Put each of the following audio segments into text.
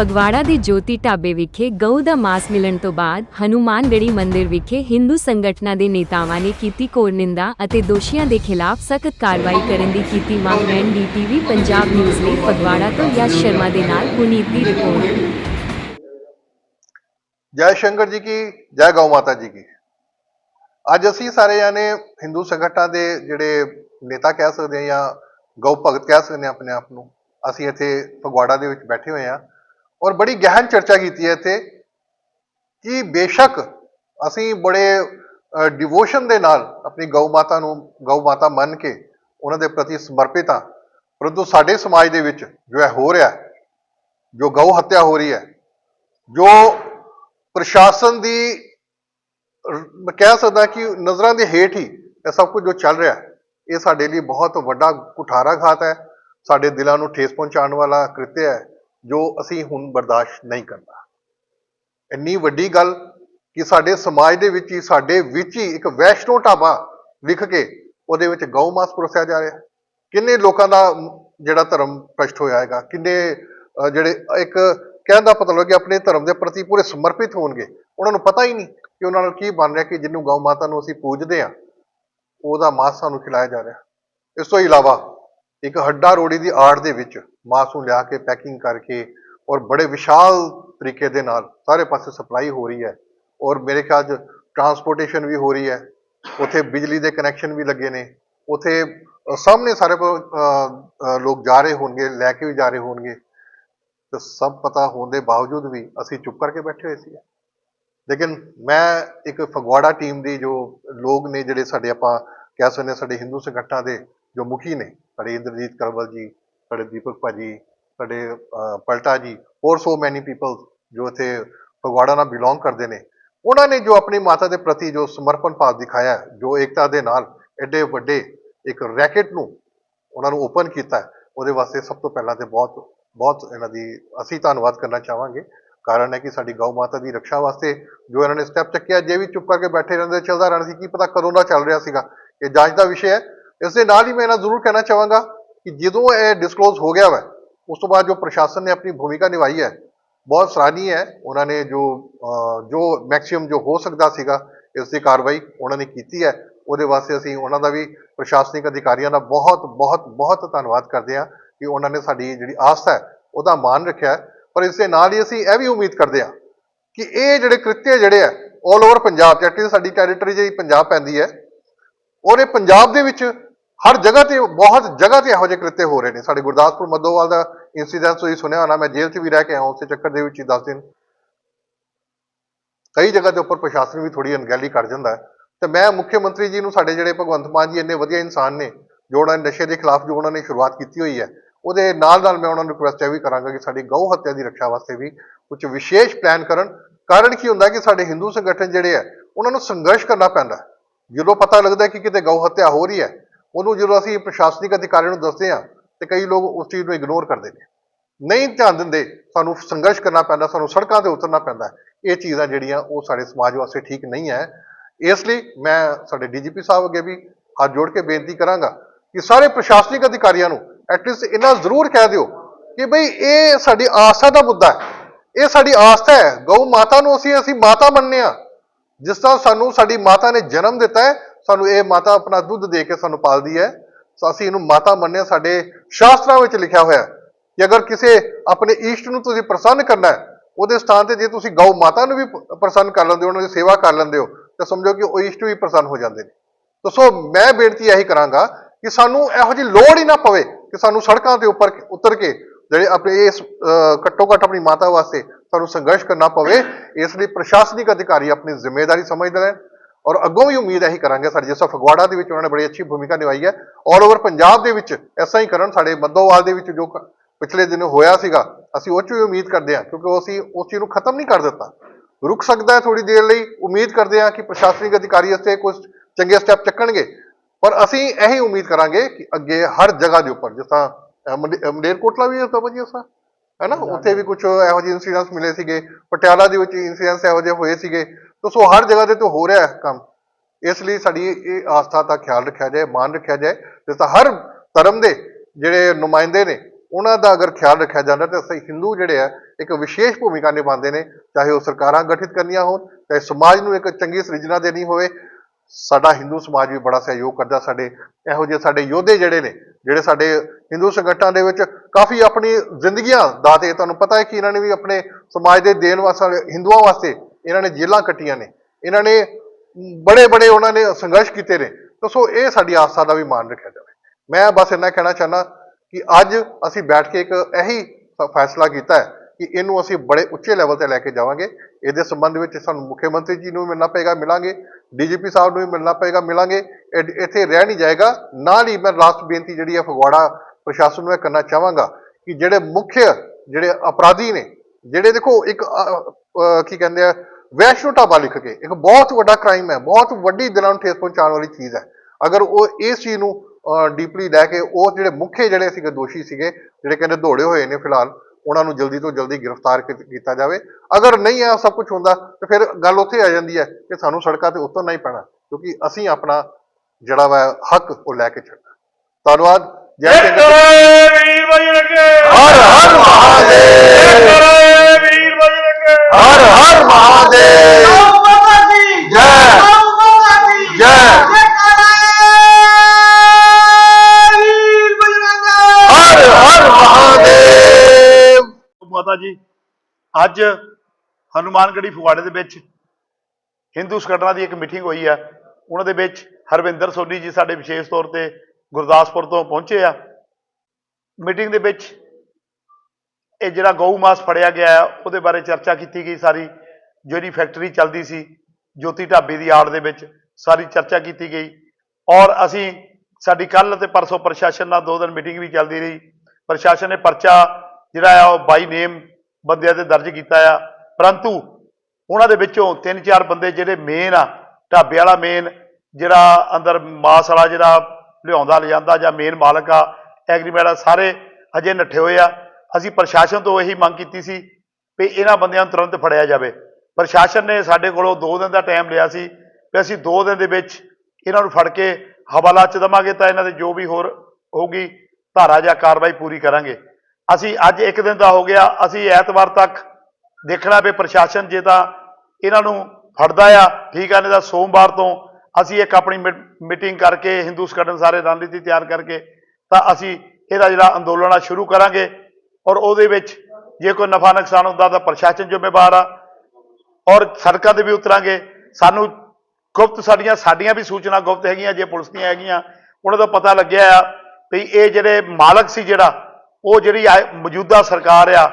ਫਗਵਾੜਾ ਦੇ ਜੋਤੀ ਢਾਬੇ ਵਿਖੇ ਗਊ ਦਾ ਮਾਸ ਮਿਲਣ ਤੋਂ ਬਾਅਦ ਹਨੂਮਾਨਗੜੀ ਮੰਦਿਰ ਵਿਖੇ ਹਿੰਦੂ ਸੰਗਠਨਾਂ ਦੇ ਨੇਤਾਵਾਂ ਨੇ ਕੀਤੀ ਘੋਰ ਨਿੰਦਾ ਅਤੇ ਦੋਸ਼ੀਆਂ ਦੇ ਖਿਲਾਫ ਸਖਤ ਕਾਰਵਾਈ ਕਰਨ ਦੀ ਕੀਤੀ ਮੰਗ ਐਨਡੀਟੀਵੀ ਪੰਜਾਬ ਨਿਊਜ਼ ਲਈ ਫਗਵਾੜਾ ਤੋਂ ਯਸ਼ ਸ਼ਰਮਾ ਦੇ ਨਾਲ ਪੁਨੀਤ ਦੀ ਰਿਪੋਰਟ। ਜੈ ਸ਼ੰਕਰ ਜੀ ਕੀ, ਜੈ ਗਊ ਮਾਤਾ ਜੀ ਕੀ। ਅੱਜ ਅਸੀਂ ਸਾਰੇ ਜਾਣੇ ਹਿੰਦੂ ਸੰਗਠਨਾਂ ਦੇ ਜਿਹੜੇ ਨੇਤਾ ਕਹਿ ਸਕਦੇ ਹਾਂ ਜਾਂ ਗਊ ਭਗਤ ਕਹਿ ਸਕਦੇ ਹਾਂ ਆਪਣੇ ਆਪ ਨੂੰ, ਅਸੀਂ ਇੱਥੇ ਫਗਵਾੜਾ ਦੇ ਵਿੱਚ ਬੈਠੇ ਹੋਏ ਹਾਂ। ਔਰ ਬੜੀ ਗਹਿਨ ਚਰਚਾ ਕੀਤੀ ਹੈ ਇੱਥੇ ਕਿ ਬੇਸ਼ੱਕ ਅਸੀਂ ਬੜੇ ਡਿਵੋਸ਼ਨ ਦੇ ਨਾਲ ਆਪਣੀ ਗਊ ਮਾਤਾ ਨੂੰ, ਗਊ ਮਾਤਾ ਮੰਨ ਕੇ ਉਹਨਾਂ ਦੇ ਪ੍ਰਤੀ ਸਮਰਪਿਤ ਹਾਂ। ਪਰੰਤੂ ਸਾਡੇ ਸਮਾਜ ਦੇ ਵਿੱਚ ਜੋ ਹੈ ਹੋ ਰਿਹਾ ਜੋ ਗਊ ਹੱਤਿਆ ਹੋ ਰਹੀ ਹੈ, ਜੋ ਪ੍ਰਸ਼ਾਸਨ ਦੀ, ਮੈਂ ਕਹਿ ਸਕਦਾ ਕਿ ਨਜ਼ਰਾਂ ਦੇ ਹੇਠ ਹੀ ਇਹ ਸਭ ਕੁਝ ਜੋ ਚੱਲ ਰਿਹਾ ਇਹ ਸਾਡੇ ਲਈ ਬਹੁਤ ਵੱਡਾ ਕੁਠਾਰਾ ਕੁਠਾਰਾਘਾਤ ਹੈ, ਸਾਡੇ ਦਿਲਾਂ ਨੂੰ ਠੇਸ ਪਹੁੰਚਾਉਣ ਵਾਲਾ ਕ੍ਰਿਤਿਆ ਹੈ। ਜੋ ਅਸੀਂ ਹੁਣ ਬਰਦਾਸ਼ਤ ਨਹੀਂ ਕਰਨਾ। ਇੰਨੀ ਵੱਡੀ ਗੱਲ ਕਿ ਸਾਡੇ ਸਮਾਜ ਦੇ ਵਿੱਚ ਹੀ, ਸਾਡੇ ਵਿੱਚ ਹੀ ਇੱਕ ਵੈਸ਼ਨੋ ਢਾਬਾ ਲਿਖ ਕੇ ਉਹਦੇ ਵਿੱਚ ਗਊ ਮਾਸ ਪਰੋਸਿਆ ਜਾ ਰਿਹਾ। ਕਿੰਨੇ ਲੋਕਾਂ ਦਾ ਜਿਹੜਾ ਧਰਮ ਪ੍ਰਸ਼ਟ ਹੋਇਆ ਹੈਗਾ, ਕਿੰਨੇ ਜਿਹੜੇ ਇੱਕ ਕਹਿਣ ਦਾ ਪਤਾ ਕਿ ਆਪਣੇ ਧਰਮ ਦੇ ਪ੍ਰਤੀ ਪੂਰੇ ਸਮਰਪਿਤ ਹੋਣਗੇ। ਉਹਨਾਂ ਨੂੰ ਪਤਾ ਹੀ ਨਹੀਂ ਕਿ ਉਹਨਾਂ ਨਾਲ ਕੀ ਬਣ ਰਿਹਾ, ਕਿ ਜਿਹਨੂੰ ਗਊ ਮਾਤਾ ਨੂੰ ਅਸੀਂ ਪੂਜਦੇ ਹਾਂ, ਉਹਦਾ ਮਾਸ ਸਾਨੂੰ ਖਿਲਾਇਆ ਜਾ ਰਿਹਾ। ਇਸ ਤੋਂ ਇਲਾਵਾ ਇੱਕ ਹੱਡਾ ਰੋੜੀ ਦੀ ਆੜ ਦੇ ਵਿੱਚ ਮਾਸ ਨੂੰ ਲਿਆ ਕੇ ਪੈਕਿੰਗ ਕਰਕੇ ਔਰ ਬੜੇ ਵਿਸ਼ਾਲ ਤਰੀਕੇ ਦੇ ਨਾਲ ਸਾਰੇ ਪਾਸੇ ਸਪਲਾਈ ਹੋ ਰਹੀ ਹੈ ਔਰ ਮੇਰੇ ਖਿਆਲ 'ਚ ਟਰਾਂਸਪੋਰਟੇਸ਼ਨ ਵੀ ਹੋ ਰਹੀ ਹੈ, ਉੱਥੇ ਬਿਜਲੀ ਦੇ ਕਨੈਕਸ਼ਨ ਵੀ ਲੱਗੇ ਨੇ, ਉੱਥੇ ਸਾਹਮਣੇ ਸਾਰੇ ਲੋਕ ਜਾ ਰਹੇ ਹੋਣਗੇ, ਲੈ ਕੇ ਵੀ ਜਾ ਰਹੇ ਹੋਣਗੇ, ਤੇ ਸਭ ਪਤਾ ਹੋਣ ਦੇ ਬਾਵਜੂਦ ਵੀ ਅਸੀਂ ਚੁੱਪ ਕਰਕੇ ਬੈਠੇ ਹੋਏ ਸੀ ਲੇਕਿਨ ਮੈਂ ਇੱਕ ਫਗਵਾੜਾ ਟੀਮ ਦੀ ਜੋ ਲੋਕ ਨੇ ਜਿਹੜੇ ਸਾਡੇ ਆਪਾਂ ਕਹਿ ਸਕਦੇ ਹਾਂ, ਸਾਡੇ ਹਿੰਦੂ ਸੰਗਠਨਾਂ ਦੇ ਜੋ ਮੁਖੀ ਨੇ, ਸਾਡੇ ਇੰਦਰਜੀਤ ਕਰਵਲ ਜੀ, ਸਾਡੇ ਦੀਪਕ ਭਾਜੀ, ਸਾਡੇ ਪਲਟਾ ਜੀ, ਹੋਰ ਸੋ ਮੈਨੀ ਪੀਪਲ ਜੋ ਇੱਥੇ ਫਗਵਾੜਾ ਨਾਲ ਬਿਲੋਂਗ ਕਰਦੇ ਨੇ, ਉਹਨਾਂ ਨੇ ਜੋ ਆਪਣੀ ਮਾਤਾ ਦੇ ਪ੍ਰਤੀ ਜੋ ਸਮਰਪਣ ਭਾਵ ਦਿਖਾਇਆ, ਜੋ ਏਕਤਾ ਦੇ ਨਾਲ ਐਡੇ ਵੱਡੇ ਇੱਕ ਰੈਕਟ ਨੂੰ ਉਹਨਾਂ ਨੂੰ ਓਪਨ ਕੀਤਾ, ਉਹਦੇ ਵਾਸਤੇ ਸਭ ਤੋਂ ਪਹਿਲਾਂ ਤੇ ਬਹੁਤ ਬਹੁਤ ਇਹਨਾਂ ਦੀ ਅਸੀਂ ਧੰਨਵਾਦ ਕਰਨਾ ਚਾਹਾਂਗੇ। ਕਾਰਨ ਹੈ ਕਿ ਸਾਡੀ ਗਊ ਮਾਤਾ ਦੀ ਰੱਖਿਆ ਵਾਸਤੇ ਜੋ ਇਹਨਾਂ ਨੇ ਸਟੈਪ ਚੱਕਿਆ, ਜੇ ਵੀ ਚੁੱਪ ਕਰਕੇ ਬੈਠੇ ਰਹਿੰਦੇ, ਚੱਲਦਾ ਰਹਿਣਾ ਸੀ, ਕੀ ਪਤਾ ਕਰੋਨਾ ਚੱਲ ਰਿਹਾ ਸੀਗਾ। ਇਹ ਜਾਂਚ ਦਾ ਵਿਸ਼ਾ ਹੈ ਇਸ ਦੇ ਨਾਲ ਹੀ ਮੈਂ ਇਹਨਾਂ ਜ਼ਰੂਰ ਕਹਿਣਾ ਚਾਹਾਂਗਾ ਕਿ ਜਦੋਂ ਇਹ ਡਿਸਕਲੋਜ਼ ਹੋ ਗਿਆ ਵਾ, ਉਸ ਤੋਂ ਬਾਅਦ ਜੋ ਪ੍ਰਸ਼ਾਸਨ ਨੇ ਆਪਣੀ ਭੂਮਿਕਾ ਨਿਭਾਈ ਹੈ, ਬਹੁਤ ਸਰਾਹਨੀय ਹੈ ਉਹਨਾਂ ਨੇ ਜੋ ਜੋ ਮੈਕਸਿਮਮ ਜੋ ਹੋ ਸਕਦਾ ਸੀਗਾ, ਇਸ ਦੀ ਕਾਰਵਾਈ ਉਹਨਾਂ ਨੇ ਕੀਤੀ ਹੈ ਉਹਦੇ ਵਾਸਤੇ ਅਸੀਂ ਉਹਨਾਂ ਦਾ ਵੀ ਪ੍ਰਸ਼ਾਸਨਿਕ ਅਧਿਕਾਰੀਆਂ ਦਾ ਬਹੁਤ ਬਹੁਤ ਬਹੁਤ ਧੰਨਵਾਦ ਕਰਦੇ ਹਾਂ ਕਿ ਉਹਨਾਂ ਨੇ ਸਾਡੀ ਜਿਹੜੀ ਆਸਥਾ ਹੈ, ਉਹਦਾ ਮਾਨ ਰੱਖਿਆ ਹੈ। ਪਰ ਇਸ ਦੇ ਨਾਲ ਹੀ ਅਸੀਂ ਇਹ ਵੀ ਉਮੀਦ ਕਰਦੇ ਹਾਂ ਕਿ ਇਹ ਜਿਹੜੇ ਕ੍ਰਿਤਿਆ ਜਿਹੜੇ ਆ 올 ਓਵਰ ਪੰਜਾਬ ਚ ਸਾਡੀ ਟੈਰੀਟਰੀ ਜਿਹੜੀ ਪੰਜਾਬ ਪੈਂਦੀ ਹੈ ਔਰ ਇਹ ਪੰਜਾਬ ਦੇ ਵਿੱਚ ਹਰ ਜਗ੍ਹਾ ਤੇ, ਬਹੁਤ ਜਗ੍ਹਾ ਤੇ ਇਹੋ ਜਿਹੇ ਕ੍ਰਿਤਿਆ ਹੋ ਰਹੇ ਨੇ। ਸਾਡੇ ਗੁਰਦਾਸਪੁਰ ਮੱਦੋਵਾਲ ਦਾ ਇਨਸੀਡੈਂਟ ਤੁਸੀਂ ਸੁਣਿਆ ਹੋਣਾ, ਮੈਂ ਜੇਲ੍ਹ 'ਚ ਵੀ ਰਹਿ ਕੇ ਆਇਆ ਉਸੇ ਚੱਕਰ ਦੇ ਵਿੱਚ ਹੀ 10 ਦਿਨ। ਕਈ ਜਗ੍ਹਾ ਦੇ ਉੱਪਰ ਪ੍ਰਸ਼ਾਸਨ ਵੀ ਥੋੜੀ ਅਣਗਹਿਲੀ ਕਰ ਜਾਂਦਾ ਹੈ। ਤੇ ਮੈਂ ਮੁੱਖ ਮੰਤਰੀ ਜੀ ਨੂੰ, ਸਾਡੇ ਜਿਹੜੇ ਭਗਵੰਤ ਮਾਨ ਜੀ ਇੰਨੇ ਵਧੀਆ ਇਨਸਾਨ ਨੇ, ਜੋ ਉਹਨਾਂ ਨੇ ਨਸ਼ੇ ਦੇ ਖਿਲਾਫ ਜੋ ਉਹਨਾਂ ਨੇ ਸ਼ੁਰੂਆਤ ਕੀਤੀ ਹੋਈ ਹੈ, ਉਹਦੇ ਨਾਲ ਨਾਲ ਮੈਂ ਉਹਨਾਂ ਨੂੰ ਰਿਕੁਐਸਟ ਇਹ ਵੀ ਕਰਾਂਗਾ ਕਿ ਸਾਡੀ ਗਊ ਹੱਤਿਆ ਦੀ ਰੱਖਿਆ ਵਾਸਤੇ ਵੀ ਕੁਝ ਵਿਸ਼ੇਸ਼ ਪਲਾਨ ਕਰਨ। ਕਾਰਨ ਕੀ ਹੁੰਦਾ ਕਿ ਸਾਡੇ ਹਿੰਦੂ ਸੰਗਠਨ ਜਿਹੜੇ ਆ ਉਹਨਾਂ ਨੂੰ ਸੰਘਰਸ਼ ਕਰਨਾ ਪੈਂਦਾ ਜਦੋਂ ਪਤਾ ਲੱਗਦਾ ਕਿ ਕਿਤੇ ਗਊ ਹੱਤਿਆ ਹੋ ਰਹੀ ਹੈ ਉਹਨੂੰ ਜਦੋਂ ਅਸੀਂ ਪ੍ਰਸ਼ਾਸਨਿਕ ਅਧਿਕਾਰੀਆਂ ਨੂੰ ਦੱਸਦੇ ਹਾਂ, ਤੇ ਕਈ ਲੋਕ ਉਸ ਚੀਜ਼ ਨੂੰ ਇਗਨੋਰ ਕਰਦੇ ਨੇ ਨਹੀਂ ਧਿਆਨ ਦਿੰਦੇ, ਸਾਨੂੰ ਸੰਘਰਸ਼ ਕਰਨਾ ਪੈਂਦਾ, ਸਾਨੂੰ ਸੜਕਾਂ ਤੇ ਉਤਰਨਾ ਪੈਂਦਾ ਇਹ ਚੀਜ਼ਾਂ ਜਿਹੜੀਆਂ ਉਹ ਸਾਡੇ ਸਮਾਜ ਵਾਸਤੇ ਠੀਕ ਨਹੀਂ ਹੈ। ਇਸ ਲਈ ਮੈਂ ਸਾਡੇ ਡੀਜੀਪੀ ਸਾਹਿਬ ਅੱਗੇ ਵੀ ਹੱਥ ਜੋੜ ਕੇ ਬੇਨਤੀ ਕਰਾਂਗਾ ਕਿ ਸਾਰੇ ਪ੍ਰਸ਼ਾਸਨਿਕ ਅਧਿਕਾਰੀਆਂ ਨੂੰ ਐਟਲੀਸਟ ਇਹਨਾਂ ਜ਼ਰੂਰ ਕਹਿ ਦਿਓ ਕਿ ਭਈ ਇਹ ਸਾਡੀ ਆਸਥਾ ਦਾ ਮੁੱਦਾ ਹੈ। ਇਹ ਸਾਡੀ ਆਸਥਾ ਹੈ। ਗਊ ਮਾਤਾ ਨੂੰ ਅਸੀਂ ਅਸੀਂ ਮਾਤਾ ਮੰਨਦੇ ਹਾਂ। ਜਿਸ ਤਰ੍ਹਾਂ ਸਾਨੂੰ ਸਾਡੀ ਮਾਤਾ ਨੇ ਜਨਮ ਦਿੱਤਾ ਹੈ ਸਾਨੂੰ ਇਹ ਮਾਤਾ ਆਪਣਾ ਦੁੱਧ ਦੇ ਕੇ ਸਾਨੂੰ ਪਾਲਦੀ ਹੈ। ਸੋ ਅਸੀਂ ਇਹਨੂੰ ਮਾਤਾ ਮੰਨਿਆ। ਸਾਡੇ ਸ਼ਾਸਤਰਾਂ ਵਿੱਚ ਲਿਖਿਆ ਹੋਇਆ ਕਿ ਅਗਰ ਕਿਸੇ ਆਪਣੇ ਈਸ਼ਟ ਨੂੰ ਤੁਸੀਂ ਪ੍ਰਸੰਨ ਕਰਨਾ ਹੈ, ਉਹਦੇ ਸਥਾਨ ਤੇ ਜੇ ਤੁਸੀਂ ਗਊ ਮਾਤਾ ਨੂੰ ਵੀ ਪ੍ਰਸੰਨ ਕਰ ਲੈਂਦੇ ਹੋ, ਉਹਨਾਂ ਦੀ ਸੇਵਾ ਕਰ ਲੈਂਦੇ ਹੋ, ਤਾਂ ਸਮਝੋ ਕਿ ਉਹ ਈਸ਼ਟ ਵੀ ਪ੍ਰਸੰਨ ਹੋ ਜਾਂਦੇ ਨੇ। ਤਾਂ ਸੋ ਮੈਂ ਬੇਨਤੀ ਇਹੀ ਕਰਾਂਗਾ ਕਿ ਸਾਨੂੰ ਇਹੋ ਜਿਹੀ ਲੋੜ ਹੀ ਨਾ ਪਵੇ ਕਿ ਸਾਨੂੰ ਸੜਕਾਂ ਦੇ ਉੱਪਰ ਉਤਰ ਕੇ ਜਿਹੜੇ ਆਪਣੇ ਇਸ ਘੱਟੋ ਘੱਟ ਆਪਣੀ ਮਾਤਾ ਵਾਸਤੇ ਸਾਨੂੰ ਸੰਘਰਸ਼ ਕਰਨਾ ਪਵੇ। ਇਸ ਲਈ ਪ੍ਰਸ਼ਾਸਨਿਕ ਅਧਿਕਾਰੀ ਆਪਣੀ ਜ਼ਿੰਮੇਵਾਰੀ ਸਮਝਦੇ ਰਹਿਣ। ਔਰ ਅੱਗੋਂ ਵੀ ਉਮੀਦ ਇਹੀ ਕਰਾਂਗੇ ਸਾਡੇ ਜਿਸ ਤਰ੍ਹਾਂ ਫਗਵਾੜਾ ਦੇ ਵਿੱਚ ਉਹਨਾਂ ਨੇ ਬੜੀ ਅੱਛੀ ਭੂਮਿਕਾ ਨਿਭਾਈ ਹੈ ਆਲ ਓਵਰ ਪੰਜਾਬ ਦੇ ਵਿੱਚ ਐਸਾ ਹੀ ਕਰਨ ਸਾਡੇ ਮੱਦੋਵਾਲ ਦੇ ਵਿੱਚ ਜੋ ਪਿਛਲੇ ਦਿਨ ਹੋਇਆ ਸੀਗਾ ਅਸੀਂ ਉਹ 'ਚ ਵੀ ਉਮੀਦ ਕਰਦੇ ਹਾਂ ਕਿਉਂਕਿ ਅਸੀਂ ਉਸ ਚੀਜ਼ ਨੂੰ ਖਤਮ ਨਹੀਂ ਕਰ ਦਿੱਤਾ। ਰੁਕ ਸਕਦਾ ਹੈ ਥੋੜੀ ਦੇਰ ਲਈ ਉਮੀਦ ਕਰਦੇ ਹਾਂ ਕਿ ਪ੍ਰਸ਼ਾਸਨਿਕ ਅਧਿਕਾਰੀ ਇਸਤੇ ਕੁਝ ਚੰਗੇ ਸਟੈਪ ਚੱਕਣਗੇ ਪਰ ਅਸੀਂ ਇਹੀ ਉਮੀਦ ਕਰਾਂਗੇ ਕਿ ਅੱਗੇ ਹਰ ਜਗ੍ਹਾ ਦੇ ਉੱਪਰ ਜਿਸ ਤਰ੍ਹਾਂ ਮਲੇਰਕੋਟਲਾ ਵੀ ਹੁੰਦਾ ਭਾਜੀ ਉਸ ਤਰ੍ਹਾਂ ਹੈ ਨਾ? ਉੱਥੇ ਵੀ ਕੁਝ ਇਹੋ ਜਿਹੇ ਇਨਸੀਡੈਂਟਸ ਮਿਲੇ ਸੀਗੇ ਪਟਿਆਲਾ ਦੇ ਵਿੱਚ ਇਨਸੀਡੈਂਟਸ ਇਹੋ ਜਿਹੇ ਹੋਏ ਸੀਗੇ ਤਾਂ ਸੋ ਹਰ ਜਗ੍ਹਾ ਤੇ ਤੋਂ ਹੋ ਰਿਹਾ ਹੈ ਕੰਮ। ਇਸ ਲਈ ਸਾਡੀ ਇਹ ਆਸਥਾ ਦਾ ਖਿਆਲ ਰੱਖਿਆ ਜਾਏ ਮਾਨ ਰੱਖਿਆ ਜਾਏ ਜਿਸ ਤਰ੍ਹਾਂ ਹਰ ਧਰਮ ਦੇ ਜਿਹੜੇ ਨੁਮਾਇੰਦੇ ਨੇ, ਉਹਨਾਂ ਦਾ ਅਗਰ ਖਿਆਲ ਰੱਖਿਆ ਜਾਂਦਾ ਤਾਂ ਅਸੀਂ ਹਿੰਦੂ ਜਿਹੜੇ ਆ, ਇੱਕ ਵਿਸ਼ੇਸ਼ ਭੂਮਿਕਾ ਨਿਭਾਉਂਦੇ ਨੇ, ਚਾਹੇ ਉਹ ਸਰਕਾਰਾਂ ਗਠਿਤ ਕਰਨੀਆਂ ਹੋਣ, ਚਾਹੇ ਸਮਾਜ ਨੂੰ ਇੱਕ ਚੰਗੀ ਸਿਰਜਣਾ ਦੇਣੀ ਹੋਵੇ। ਸਾਡਾ ਹਿੰਦੂ ਸਮਾਜ ਵੀ ਬੜਾ ਸਹਿਯੋਗ ਕਰਦਾ ਸਾਡੇ, ਇਹੋ ਜਿਹੇ ਸਾਡੇ ਯੋਧੇ ਜਿਹੜੇ ਨੇ, ਜਿਹੜੇ ਸਾਡੇ ਹਿੰਦੂ ਸੰਗਠਨਾਂ ਦੇ ਵਿੱਚ ਕਾਫੀ ਆਪਣੀ ਜ਼ਿੰਦਗੀਆਂ ਦਾਤੇ ਤੁਹਾਨੂੰ ਪਤਾ ਹੈ ਕਿ ਇਹਨਾਂ ਨੇ ਵੀ ਆਪਣੇ ਸਮਾਜ ਦੇ ਦੇਣ ਵਾਸਤੇ, ਹਿੰਦੂਆਂ ਵਾਸਤੇ ਇਹਨਾਂ ਨੇ ਜੇਲ੍ਹਾਂ ਕੱਟੀਆਂ ਨੇ, ਇਹਨਾਂ ਨੇ ਬੜੇ ਬੜੇ ਉਹਨਾਂ ਨੇ ਸੰਘਰਸ਼ ਕੀਤੇ ਨੇ। ਤਾਂ ਸੋ ਇਹ ਸਾਡੀ ਆਸਥਾ ਦਾ ਵੀ ਮਾਨ ਰੱਖਿਆ ਜਾਵੇ। ਮੈਂ ਬਸ ਇੰਨਾ ਕਹਿਣਾ ਚਾਹਨਾ ਕਿ ਅੱਜ ਅਸੀਂ ਬੈਠ ਕੇ ਇੱਕ ਇਹੀ ਫੈਸਲਾ ਕੀਤਾ ਹੈ ਕਿ ਇਹਨੂੰ ਅਸੀਂ ਬੜੇ ਉੱਚੇ ਲੈਵਲ ਤੇ ਲੈ ਕੇ ਜਾਵਾਂਗੇ। ਇਹਦੇ ਸੰਬੰਧ ਵਿੱਚ ਸਾਨੂੰ ਮੁੱਖ ਮੰਤਰੀ ਜੀ ਨੂੰ ਵੀ ਮਿਲਣਾ ਪਏਗਾ, ਮਿਲਾਂਗੇ। ਡੀਜੀਪੀ ਸਾਹਿਬ ਨੂੰ ਵੀ ਮਿਲਣਾ ਪਏਗਾ, ਮਿਲਾਂਗੇ। ਇਹ- ਇੱਥੇ ਰਹਿ ਨਹੀਂ ਜਾਏਗਾ। ਨਾਲ ਹੀ ਮੈਂ ਲਾਸਟ ਬੇਨਤੀ ਜਿਹੜੀ ਹੈ, ਫਗਵਾੜਾ ਪ੍ਰਸ਼ਾਸਨ ਨੂੰ ਇਹ ਕਰਨਾ ਚਾਹਾਂਗਾ ਕਿ ਜਿਹੜੇ ਮੁੱਖ, ਜਿਹੜੇ ਅਪਰਾਧੀ ਨੇ ਜਿਹੜੇ ਦੇਖੋ ਇੱਕ ਕੀ ਕਹਿੰਦੇ ਆ, ਵੈਸ਼ਨੂ ਢਾਬਾ ਲਿਖ ਕੇ, ਇੱਕ ਬਹੁਤ ਵੱਡਾ ਕ੍ਰਾਈਮ ਹੈ, ਬਹੁਤ ਵੱਡੀ ਦਿਲਾਂ ਨੂੰ ਠੇਸ ਪਹੁੰਚਾਉਣ ਵਾਲੀ ਚੀਜ਼ ਹੈ। ਅਗਰ ਉਹ ਇਸ ਚੀਜ਼ ਨੂੰ ਡੀਪਲੀ ਲੈ ਕੇ ਉਹ ਜਿਹੜੇ ਮੁੱਖੇ ਜਿਹੜੇ ਸੀਗੇ, ਦੋਸ਼ੀ ਸੀਗੇ, ਜਿਹੜੇ ਕਹਿੰਦੇ ਦੌੜੇ ਹੋਏ ਨੇ ਫਿਲਹਾਲ, ਉਹਨਾਂ ਨੂੰ ਜਲਦੀ ਤੋਂ ਜਲਦੀ ਗ੍ਰਿਫਤਾਰ ਕੀ- ਕੀਤਾ ਜਾਵੇ। ਅਗਰ ਨਹੀਂ ਆ ਸਭ ਕੁਝ ਹੁੰਦਾ, ਤਾਂ ਫਿਰ ਗੱਲ ਉੱਥੇ ਆ ਜਾਂਦੀ ਹੈ ਕਿ ਸਾਨੂੰ ਸੜਕਾਂ ਤੇ ਉਤਰਨਾ ਹੀ ਪੈਣਾ, ਕਿਉਂਕਿ ਅਸੀਂ ਆਪਣਾ ਜਿਹੜਾ ਵਾ ਹੱਕ ਉਹ ਲੈ ਕੇ ਚੱਲਣਾ। ਧੰਨਵਾਦ। ਜੈ ਜੈ ਵੀਰ ਬਜਰੰਗੇ ਹਰ ਹਰ ਮਹਾਦੇਵ। ਜੈ ਵੀਰ ਬਜਰੰਗੇ ਹਰ ਹਰ ਮਹਾਦੇਵ। ਗਊ ਮਾਤਾ ਦੀ ਜੈ। ਗਊ ਮਾਤਾ ਦੀ ਜੈ। ਜੈਕਾਰਾ ਵੀਰ ਬਜਰੰਗਾ ਹਰ ਹਰ ਮਹਾਦੇਵ। ਮਾਤਾ ਜੀ ਅੱਜ ਹਨੂਮਾਨਗੜੀ ਫਗਵਾੜੇ ਦੇ ਵਿੱਚ ਹਿੰਦੂ ਸੰਗਠਨਾਂ ਦੀ ਇੱਕ ਮੀਟਿੰਗ ਹੋਈ ਆ। ਉਹਨਾਂ ਦੇ ਵਿੱਚ ਹਰਵਿੰਦਰ ਸੋਨੀ ਜੀ ਸਾਡੇ ਵਿਸ਼ੇਸ਼ ਤੌਰ ਤੇ ਗੁਰਦਾਸਪੁਰ ਤੋਂ ਪਹੁੰਚੇ ਆ। ਮੀਟਿੰਗ ਦੇ ਵਿੱਚ ਇਹ ਜਿਹੜਾ ਗਊ ਮਾਸ ਫੜਿਆ ਗਿਆ ਆ, ਉਹਦੇ ਬਾਰੇ ਚਰਚਾ ਕੀਤੀ ਗਈ ਸਾਰੀ। ਜਿਹੜੀ ਫੈਕਟਰੀ ਚੱਲਦੀ ਸੀ, ਜੋਤੀ ਢਾਬੇ ਦੀ ਆੜ ਦੇ ਵਿੱਚ ਸਾਰੀ ਚਰਚਾ ਕੀਤੀ ਗਈ। ਔਰ ਅਸੀਂ ਸਾਡੀ ਕੱਲ ਤੇ ਪਰਸੋਂ ਪ੍ਰਸ਼ਾਸਨ ਨਾਲ ਦੋ ਦਿਨ ਮੀਟਿੰਗ ਵੀ ਚੱਲਦੀ ਰਹੀ। ਪ੍ਰਸ਼ਾਸਨ ਨੇ ਪਰਚਾ ਜਿਹੜਾ ਆ, ਉਹ ਬਾਈ ਨੇਮ ਬੰਦਿਆਂ ਤੇ ਦਰਜ ਕੀਤਾ ਆ। ਪਰੰਤੂ ਉਹਨਾਂ ਦੇ ਵਿੱਚੋਂ ਤਿੰਨ ਚਾਰ ਬੰਦੇ ਜਿਹੜੇ ਮੇਨ ਆ, ਢਾਬੇ ਵਾਲਾ ਮੇਨ ਜਿਹੜਾ ਅੰਦਰ ਮਾਸ ਵਾਲਾ ਜਿਹੜਾ ਲਿਆਉਂਦਾ, ਲਿਜਾਂਦਾ ਜਾਂ ਮੇਨ ਮਾਲਕ ਆ ਐਗਰੀਮੈਂਟ ਆ, ਸਾਰੇ ਅਜੇ ਨੱਠੇ ਹੋਏ ਆ। ਅਸੀਂ ਪ੍ਰਸ਼ਾਸਨ ਤੋਂ ਇਹੀ ਮੰਗ ਕੀਤੀ ਸੀ ਵੀ ਇਹਨਾਂ ਬੰਦਿਆਂ ਨੂੰ ਤੁਰੰਤ ਫੜਿਆ ਜਾਵੇ। ਪ੍ਰਸ਼ਾਸਨ ਨੇ ਸਾਡੇ ਕੋਲੋਂ 2 ਦਿਨ ਦਾ ਟਾਈਮ ਲਿਆ ਸੀ ਵੀ ਅਸੀਂ 2 ਦਿਨ ਦੇ ਵਿੱਚ ਇਹਨਾਂ ਨੂੰ ਫੜ ਕੇ ਹਵਾਲਾ ਚ ਦਵਾਂਗੇ ਤਾਂ ਇਹਨਾਂ ਦੇ ਜੋ ਵੀ ਹੋਰ ਹੋਊਗੀ, ਧਾਰਾ ਜਾਂ ਕਾਰਵਾਈ ਪੂਰੀ ਕਰਾਂਗੇ। ਅਸੀਂ ਅੱਜ ਇੱਕ ਦਿਨ ਦਾ ਹੋ ਗਿਆ, ਅਸੀਂ ਐਤਵਾਰ ਤੱਕ ਦੇਖਣਾ ਵੀ ਪ੍ਰਸ਼ਾਸਨ ਜੇ ਤਾਂ ਇਹਨਾਂ ਨੂੰ ਫੜਦਾ ਆ, ਠੀਕ ਆ, ਨਹੀਂ ਤਾਂ ਸੋਮਵਾਰ ਤੋਂ ਅਸੀਂ ਇੱਕ ਆਪਣੀ ਮੀ- ਮੀਟਿੰਗ ਕਰਕੇ ਹਿੰਦੂ ਸੰਗਠਨ ਸਾਰੇ ਰਣਨੀਤੀ ਤਿਆਰ ਕਰਕੇ ਤਾਂ ਅਸੀਂ ਇਹਦਾ ਜਿਹੜਾ ਅੰਦੋਲਨ ਆ ਸ਼ੁਰੂ ਕਰਾਂਗੇ ਔਰ ਉਹਦੇ ਵਿੱਚ ਜੇ ਕੋਈ ਨਫਾ ਨੁਕਸਾਨ ਹੁੰਦਾ ਤਾਂ ਪ੍ਰਸ਼ਾਸਨ ਜ਼ਿੰਮੇਵਾਰ ਆ ਔਰ ਸੜਕਾਂ ਤੇ ਵੀ ਉਤਰਾਂਗੇ। ਸਾਨੂੰ ਗੁਪਤ ਸਾਡੀਆਂ ਸਾਡੀਆਂ ਵੀ ਸੂਚਨਾ ਗੁਪਤ ਹੈਗੀਆਂ, ਜੇ ਪੁਲਿਸ ਦੀਆਂ ਹੈਗੀਆਂ, ਉਹਨਾਂ ਦਾ ਪਤਾ ਲੱਗਿਆ ਆ ਵੀ ਇਹ ਜਿਹੜੇ ਮਾਲਕ ਸੀ ਜਿਹੜਾ, ਉਹ ਜਿਹੜੀ ਆ- ਮੌਜੂਦਾ ਸਰਕਾਰ ਆ,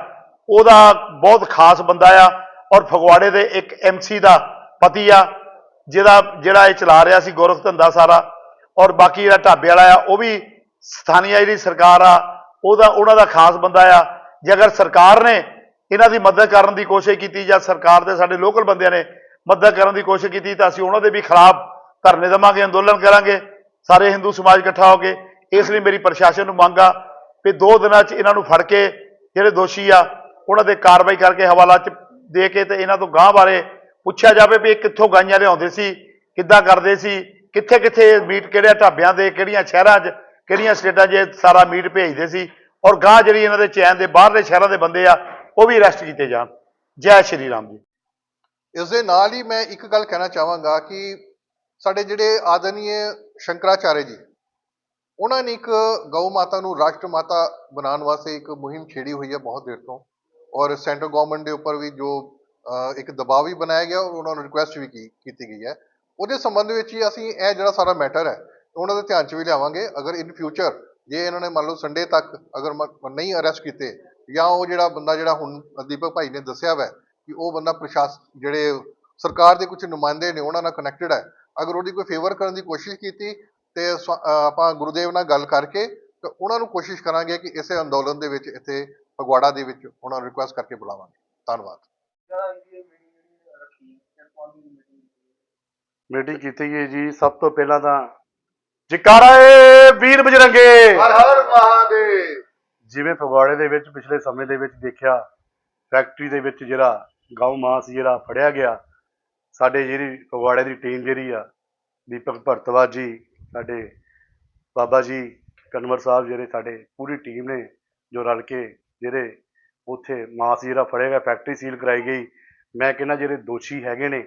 ਉਹਦਾ ਬਹੁਤ ਖਾਸ ਬੰਦਾ ਆ ਔਰ ਫਗਵਾੜੇ ਦੇ ਇੱਕ ਐਮਸੀ ਦਾ ਪਤੀ ਆ। ਜਿਹਦਾ ਜਿਹੜਾ ਇਹ ਚਲਾ ਰਿਹਾ ਸੀ ਗੋਰਖ ਧੰਦਾ ਸਾਰਾ, ਔਰ ਬਾਕੀ ਜਿਹੜਾ ਢਾਬੇ ਵਾਲਾ ਆ, ਉਹ ਵੀ ਸਥਾਨੀਆ ਜਿਹੜੀ ਸਰਕਾਰ ਆ, ਉਹਦਾ, ਉਹਨਾਂ ਦਾ ਖਾਸ ਬੰਦਾ ਆ। ਜੇ ਅਗਰ ਸਰਕਾਰ ਨੇ ਇਹਨਾਂ ਦੀ ਮਦਦ ਕਰਨ ਦੀ ਕੋਸ਼ਿਸ਼ ਕੀਤੀ ਜਾਂ ਸਰਕਾਰ ਦੇ ਸਾਡੇ ਲੋਕਲ ਬੰਦਿਆਂ ਨੇ ਮਦਦ ਕਰਨ ਦੀ ਕੋਸ਼ਿਸ਼ ਕੀਤੀ, ਤਾਂ ਅਸੀਂ ਉਹਨਾਂ ਦੇ ਵੀ ਖਿਲਾਫ ਧਰਨੇ ਦੇਵਾਂਗੇ, ਅੰਦੋਲਨ ਕਰਾਂਗੇ, ਸਾਰੇ ਹਿੰਦੂ ਸਮਾਜ ਇਕੱਠਾ ਹੋ ਕੇ। ਇਸ ਲਈ ਮੇਰੀ ਪ੍ਰਸ਼ਾਸਨ ਨੂੰ ਮੰਗ ਆ ਵੀ ਦੋ ਦਿਨਾਂ 'ਚ ਇਹਨਾਂ ਨੂੰ ਫੜ ਕੇ ਜਿਹੜੇ ਦੋਸ਼ੀ ਆ, ਉਹਨਾਂ ਦੇ ਕਾਰਵਾਈ ਕਰਕੇ ਹਵਾਲਾ 'ਚ ਦੇ ਕੇ ਤੇ ਇਹਨਾਂ ਤੋਂ ਗਾਂਹ ਬਾਰੇ ਪੁੱਛਿਆ ਜਾਵੇ ਵੀ ਇਹ ਕਿੱਥੋਂ ਗਾਈਆਂ ਲਿਆਉਂਦੇ ਸੀ, ਕਿੱਦਾਂ ਕਰਦੇ ਸੀ, ਕਿੱਥੇ ਕਿੱਥੇ ਮੀਟ ਕਿਹੜੇ ਢਾਬਿਆਂ ਦੇ, ਕਿਹੜੀਆਂ ਸ਼ਹਿਰਾਂ 'ਚ, ਕਿਹੜੀਆਂ ਸਟੇਟਾਂ 'ਚ ਸਾਰਾ ਮੀਟ ਭੇਜਦੇ ਸੀ ਔਰ ਗਾਂਹ ਜਿਹੜੀ ਇਹਨਾਂ ਦੇ ਚੈਨ ਦੇ ਬਾਹਰਲੇ ਸ਼ਹਿਰਾਂ ਦੇ ਬੰਦੇ ਆ, ਉਹ ਵੀ ਅਰੈਸਟ ਕੀਤੇ ਜਾਣ। ਜੈ ਸ਼੍ਰੀ ਰਾਮ ਜੀ। ਇਸ ਦੇ ਨਾਲ ਹੀ ਮੈਂ ਇੱਕ ਗੱਲ ਕਹਿਣਾ ਚਾਹਾਂਗਾ ਕਿ ਸਾਡੇ ਜਿਹੜੇ ਆਦਰਨੀਏ ਸ਼ੰਕਰਾਚਾਰਿਆ ਜੀ, ਉਹਨਾਂ ਨੇ ਇੱਕ ਗਊ ਮਾਤਾ ਨੂੰ ਰਾਸ਼ਟਰ ਮਾਤਾ ਬਣਾਉਣ ਵਾਸਤੇ ਇੱਕ ਮੁਹਿੰਮ ਛੇੜੀ ਹੋਈ ਹੈ ਬਹੁਤ ਦੇਰ ਤੋਂ ਔਰ ਸੈਂਟਰ ਗਵਰਨਮੈਂਟ ਦੇ ਉੱਪਰ ਵੀ ਜੋ ਇੱਕ ਦਬਾਅ ਵੀ ਬਣਾਇਆ ਗਿਆ ਔਰ ਉਹਨਾਂ ਨੂੰ ਰਿਕੁਐਸਟ ਵੀ ਕੀ- ਕੀਤੀ ਗਈ ਹੈ। ਉਹਦੇ ਸੰਬੰਧ ਵਿੱਚ ਹੀ ਅਸੀਂ ਇਹ ਜਿਹੜਾ ਸਾਰਾ ਮੈਟਰ ਹੈ, ਉਹਨਾਂ ਦੇ ਧਿਆਨ 'ਚ ਵੀ ਲਿਆਵਾਂਗੇ। ਅਗਰ ਇਨ ਫਿਊਚਰ ਜੇ ਇਹਨਾਂ ਨੇ ਮੰਨ ਲਓ ਸੰਡੇ ਤੱਕ ਅਗਰ ਮ- ਨਹੀਂ ਅਰੈਸਟ ਕੀਤੇ, ਜਾਂ ਉਹ ਜਿਹੜਾ ਬੰਦਾ ਜਿਹੜਾ ਹੁਣ ਦੀਪਕ ਭਾਈ ਨੇ ਦੱਸਿਆ ਵੈ ਕਿ ਉਹ ਬੰਦਾ ਪ੍ਰਸ਼ਾਸਨ ਜਿਹੜੇ ਸਰਕਾਰ ਦੇ ਕੁਝ ਨੁਮਾਇੰਦੇ ਨੇ, ਉਹਨਾਂ ਨਾਲ ਕਨੈਕਟਡ ਹੈ, ਅਗਰ ਉਹਦੀ ਕੋਈ ਫੇਵਰ ਕਰਨ ਦੀ ਕੋਸ਼ਿਸ਼ ਕੀਤੀ ਤੇ ਸਵ- ਆਪਾਂ ਗੁਰਦੇਵ ਨਾਲ ਗੱਲ ਕਰਕੇ ਤੇ ਉਹਨਾਂ ਨੂੰ ਕੋਸ਼ਿਸ਼ ਕਰਾਂਗੇ ਕਿ ਇਸੇ ਅੰਦੋਲਨ ਦੇ ਵਿੱਚ, ਇੱਥੇ ਫਗਵਾੜਾ ਦੇ ਵਿੱਚ ਉਹਨਾਂ ਨੂੰ ਰਿਕੁਐਸਟ ਕਰਕੇ ਬੁਲਾਵਾਂਗੇ। ਧੰਨਵਾਦ। ਮੀਟਿੰਗ ਕੀਤੀ ਗਈ ਜੀ। ਸਭ ਤੋਂ ਪਹਿਲਾਂ ਤਾਂ ਜਕਾਰਾ ਏ ਵੀਰ ਬਜਰੰਗੇ। ਹਰ ਹਰ ਮਹਾਦੇਵ। ਜਿਵੇਂ ਫਗਵਾੜੇ ਦੇ ਵਿੱਚ ਪਿਛਲੇ ਸਮੇਂ ਦੇ ਵਿੱਚ ਦੇਖਿਆ ਫੈਕਟਰੀ ਦੇ ਵਿੱਚ ਜਿਹੜਾ ਗਊ ਮਾਸ ਜਿਹੜਾ ਫੜਿਆ ਗਿਆ ਸਾਡੇ ਜਿਹੜੀ ਫਗਵਾੜੇ ਦੀ ਟੀਮ ਜਿਹੜੀ ਆ ਦੀਪਕ ਭਰਤਵਾਜ ਜੀ ਸਾਡੇ ਬਾਬਾ ਜੀ ਕਨਵਰ ਸਾਹਿਬ ਜਿਹੜੇ ਸਾਡੇ ਪੂਰੀ ਟੀਮ ਨੇ ਜੋ ਰਲ ਕੇ ਜਿਹੜੇ ਉੱਥੇ ਮਾਸ ਜਿਹੜਾ ਫੜਿਆ ਗਿਆ ਫੈਕਟਰੀ ਸੀਲ ਕਰਾਈ ਗਈ। ਮੈਂ ਕਹਿੰਦਾ ਜਿਹੜੇ ਦੋਸ਼ੀ ਹੈਗੇ ਨੇ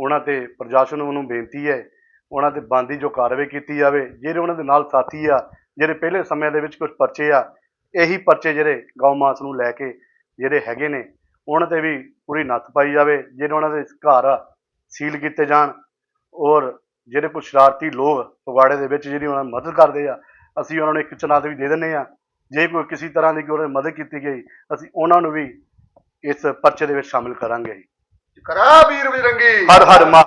ਉਹਨਾਂ ਤੇ ਪ੍ਰਸ਼ਾਸਨ ਨੂੰ ਬੇਨਤੀ ਹੈ, ਉਹਨਾਂ ਤੇ ਬੰਦੀ ਜੋ ਕਾਰਵਾਈ ਕੀਤੀ ਜਾਵੇ, ਜਿਹੜੇ ਉਹਨਾਂ ਦੇ ਨਾਲ ਸਾਥੀ ਆ, ਜਿਹੜੇ ਪਹਿਲੇ ਸਮਿਆਂ ਦੇ ਵਿੱਚ ਕੁਝ ਪਰਚੇ ਆ, ਇਹੀ ਪਰਚੇ ਜਿਹੜੇ ਗਊ ਮਾਸ ਨੂੰ ਲੈ ਕੇ ਜਿਹੜੇ ਹੈਗੇ ਨੇ, ਉਹਨਾਂ ਤੇ ਵੀ ਪੂਰੀ ਨੱਥ ਪਾਈ ਜਾਵੇ, ਜਿਹੜੇ ਉਹਨਾਂ ਦੇ ਘਰ ਆ, ਸੀਲ ਕੀਤੇ ਜਾਣ, ਔਰ ਜਿਹੜੇ ਕੁਝ ਸ਼ਰਾਰਤੀ ਲੋਕ ਫਗਵਾੜੇ ਦੇ ਵਿੱਚ ਜਿਹੜੀ ਉਹਨਾਂ ਨੂੰ ਮਦਦ ਕਰਦੇ ਆ, ਅਸੀਂ ਉਹਨਾਂ ਨੂੰ ਇੱਕ ਚਨਾਤ ਵੀ ਦੇ ਦਿੰਦੇ ਆ, ਜੇ ਕੋਈ ਕਿਸੇ ਤਰ੍ਹਾਂ ਦੀ ਕੋਈ ਉਹਨਾਂ ਦੀ ਮਦਦ ਕੀਤੀ ਗਈ, ਅਸੀਂ ਉਹਨਾਂ ਨੂੰ ਵੀ ਇਸ ਪਰਚੇ ਦੇ ਵਿੱਚ ਸ਼ਾਮਿਲ ਕਰਾਂਗੇ। ਜੀ ਕਰਾ ਵੀਰ ਬਜਰੰਗੀ ਹਰ ਹਰ ਮਾ